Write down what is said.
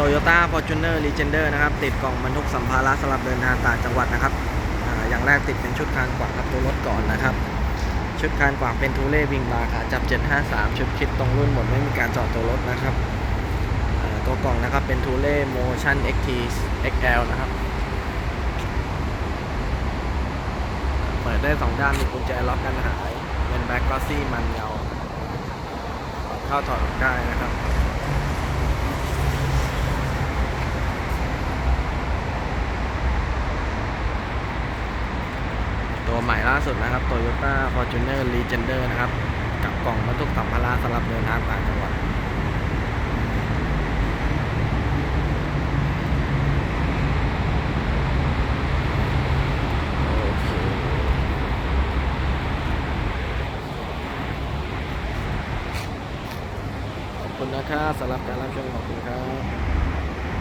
Toyota Fortuner Legender นะครับ ติดกล่องบรรทุกสัมภาระสำหรับเดินทางต่างจังหวัดนะครับออย่างแรกติดเป็นชุดคานกวางกับตัวรถก่อนนะครับ ชุดคานกวางเป็นทูเล่วิ่งบาร์ขาจับ 753 ชุดคิดตรงรุ่นหมดไม่มีการจอดตัวรถนะครับตัวกล่องนะครับเป็นทูเล่ Motion XT XL นะครับ เปิดได้สองด้านมีกุญแจล็อกกันหายเป็นแบ็กกลอซี่มันเงาเข้าถอดออกได้นะครับ ตัวใหม่ล่าสุดนะครับ Toyota Fortuner Legender นะครับ กับกล่องบรรทุกสัมภาระสำหรับเดินทางต่างจังหวัดขอบคุณนะครับสำหรับการรับชมของคุณครับ